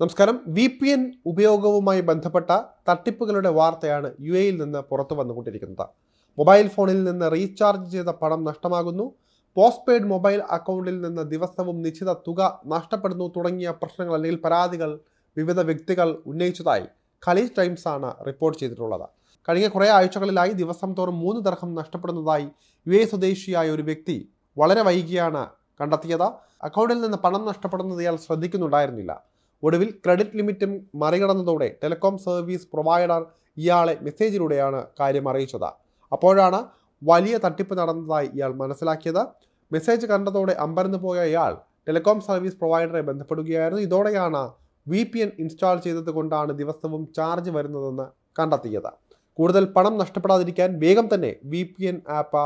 നമസ്കാരം. V P N ഉപയോഗവുമായി ബന്ധപ്പെട്ട തട്ടിപ്പുകളുടെ വാർത്തയാണ് യു എയിൽ നിന്ന് പുറത്തു വന്നുകൊണ്ടിരിക്കുന്നത്. മൊബൈൽ ഫോണിൽ നിന്ന് റീചാർജ് ചെയ്ത പണം നഷ്ടമാകുന്നു. പോസ്റ്റ് പെയ്ഡ് മൊബൈൽ അക്കൗണ്ടിൽ നിന്ന് ദിവസവും നിശ്ചിത തുക നഷ്ടപ്പെടുന്നു തുടങ്ങിയ പ്രശ്നങ്ങൾ അല്ലെങ്കിൽ പരാതികൾ വിവിധ വ്യക്തികൾ ഉന്നയിച്ചതായി ഖലീജ് ടൈംസ് ആണ് റിപ്പോർട്ട് ചെയ്തിട്ടുള്ളത്. കഴിഞ്ഞ കുറേ ആഴ്ചകളിലായി ദിവസം തോറും മൂന്ന് ദർഹം നഷ്ടപ്പെടുന്നതായി യു എ സ്വദേശിയായ ഒരു വ്യക്തി വളരെ വൈകിയാണ് കണ്ടെത്തിയത്. അക്കൗണ്ടിൽ നിന്ന് പണം നഷ്ടപ്പെടുന്നത് ഇയാൾ ശ്രദ്ധിക്കുന്നുണ്ടായിരുന്നില്ല. ഒടുവിൽ ക്രെഡിറ്റ് ലിമിറ്റും മറികടന്നതോടെ ടെലികോം സർവീസ് പ്രൊവൈഡർ ഇയാളെ മെസ്സേജിലൂടെയാണ് കാര്യം അറിയിച്ചത്. അപ്പോഴാണ് വലിയ തട്ടിപ്പ് നടന്നതായി ഇയാൾ മനസ്സിലാക്കിയത്. മെസ്സേജ് കണ്ടതോടെ അമ്പരന്ന് പോയ ഇയാൾ ടെലികോം സർവീസ് പ്രൊവൈഡറെ ബന്ധപ്പെടുകയായിരുന്നു. ഇതോടെയാണ് വി പി എൻ ഇൻസ്റ്റാൾ ചെയ്തത് കൊണ്ടാണ് ദിവസവും ചാർജ് വരുന്നതെന്ന് കണ്ടെത്തിയത്. കൂടുതൽ പണം നഷ്ടപ്പെടാതിരിക്കാൻ വേഗം തന്നെ V P N app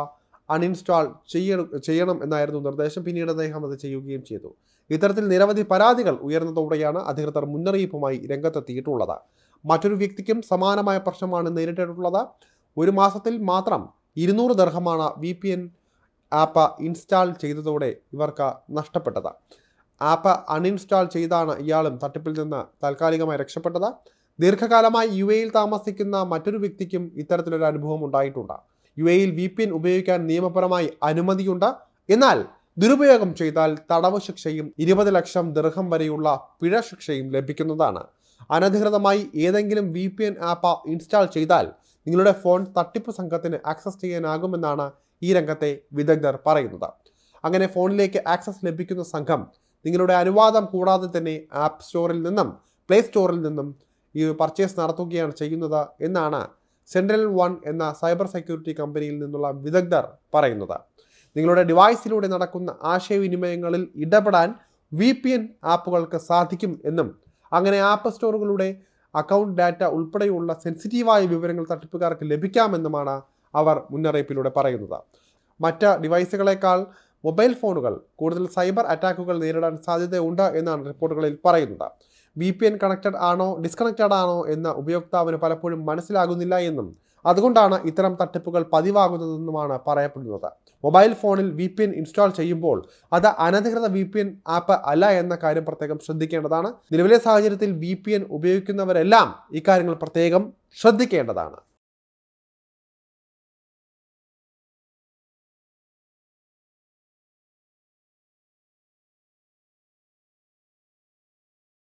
uninstall ചെയ്യണം ചെയ്യണം എന്നായിരുന്നു നിർദ്ദേശം. പിന്നീട് അദ്ദേഹം അത് ചെയ്യുകയും ചെയ്തു. ഇത്തരത്തിൽ നിരവധി പരാതികൾ ഉയർന്നതോടെയാണ് അധികൃതർ മുന്നറിയിപ്പുമായി രംഗത്തെത്തിയിട്ടുള്ളത്. മറ്റൊരു വ്യക്തിക്കും സമാനമായ പ്രശ്നമാണ് നേരിട്ടിട്ടുള്ളത് ഒരു മാസത്തിൽ മാത്രം ഇരുന്നൂറ് ദർഹമാണ് V P N app install ചെയ്തതോടെ ഇവർക്ക് നഷ്ടപ്പെട്ടത്. ആപ്പ് അൺഇൻസ്റ്റാൾ ചെയ്താണ് ഇയാളും തട്ടിപ്പിൽ നിന്ന് താൽക്കാലികമായി രക്ഷപ്പെട്ടത്. ദീർഘകാലമായി യു എയിൽ താമസിക്കുന്ന മറ്റൊരു വ്യക്തിക്കും ഇത്തരത്തിലൊരു അനുഭവം ഉണ്ടായിട്ടുണ്ട്. യു എയിൽ വി പി എൻ ഉപയോഗിക്കാൻ നിയമപരമായി അനുമതിയുണ്ട്. എന്നാൽ ദുരുപയോഗം ചെയ്താൽ തടവ് ശിക്ഷയും ഇരുപത് ലക്ഷം ദീർഘം വരെയുള്ള പിഴ ശിക്ഷയും ലഭിക്കുന്നതാണ്. അനധികൃതമായി ഏതെങ്കിലും V P N app install ചെയ്താൽ നിങ്ങളുടെ ഫോൺ തട്ടിപ്പ് സംഘത്തിന് ആക്സസ് ചെയ്യാനാകുമെന്നാണ് ഈ രംഗത്തെ വിദഗ്ധർ പറയുന്നത്. അങ്ങനെ ഫോണിലേക്ക് ആക്സസ് ലഭിക്കുന്ന സംഘം നിങ്ങളുടെ അനുവാദം കൂടാതെ തന്നെ ആപ്പ് സ്റ്റോറിൽ നിന്നും പ്ലേ സ്റ്റോറിൽ നിന്നും ഈ പർച്ചേസ് നടത്തുകയാണ് ചെയ്യുന്നത് എന്നാണ് സെൻട്രൽ വൺ എന്ന സൈബർ സെക്യൂരിറ്റി കമ്പനിയിൽ നിന്നുള്ള വിദഗ്ധർ പറയുന്നത്. നിങ്ങളുടെ ഡിവൈസിലൂടെ നടക്കുന്ന ആശയവിനിമയങ്ങളിൽ ഇടപെടാൻ വി പി എൻ ആപ്പുകൾക്ക് സാധിക്കും എന്നും അങ്ങനെ ആപ്പ് സ്റ്റോറുകളുടെ അക്കൗണ്ട് ഡാറ്റ ഉൾപ്പെടെയുള്ള സെൻസിറ്റീവായ വിവരങ്ങൾ തട്ടിപ്പുകാർക്ക് ലഭിക്കാമെന്നുമാണ് അവർ മുന്നറിയിപ്പിലൂടെ പറയുന്നത്. മറ്റ് ഡിവൈസുകളേക്കാൾ മൊബൈൽ ഫോണുകൾ കൂടുതൽ സൈബർ അറ്റാക്കുകൾ നേരിടാൻ സാധ്യതയുണ്ട് എന്നാണ് റിപ്പോർട്ടുകളിൽ പറയുന്നത്. വി പി എൻ കണക്റ്റഡ് ആണോ ഡിസ്കണക്റ്റഡ് ആണോ എന്ന് ഉപയോക്താവിന് പലപ്പോഴും മനസ്സിലാകുന്നില്ല എന്നും. അതുകൊണ്ടാണ് ഇത്തരം തട്ടിപ്പുകൾ പതിവാകുന്നതെന്നുമാണ് പറയപ്പെടുന്നത്. മൊബൈൽ ഫോണിൽ വി പി എൻ ഇൻസ്റ്റാൾ ചെയ്യുമ്പോൾ അത് അനധികൃത വി പി എൻ ആപ്പ് അല്ല എന്ന കാര്യം പ്രത്യേകം ശ്രദ്ധിക്കേണ്ടതാണ്. നിലവിലെ സാഹചര്യത്തിൽ വി പി എൻ ഉപയോഗിക്കുന്നവരെല്ലാം ഇക്കാര്യങ്ങൾ പ്രത്യേകം ശ്രദ്ധിക്കേണ്ടതാണ്.